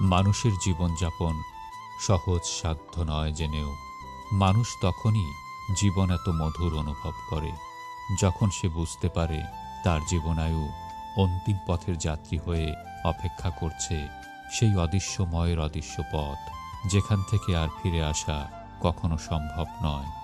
মানুষের জীবনযাপন সহজ সাধ্য নয় জেনেও। মানুষ তখনই জীবন এত মধুর অনুভব করে, যখন সে বুঝতে পারে তার জীবনায়ু অন্তিম পথের যাত্রী হয়ে অপেক্ষা করছে সেই অদৃশ্যময়ের অদৃশ্য পথ যেখান থেকে আর ফিরে আসা কখনো সম্ভব নয়।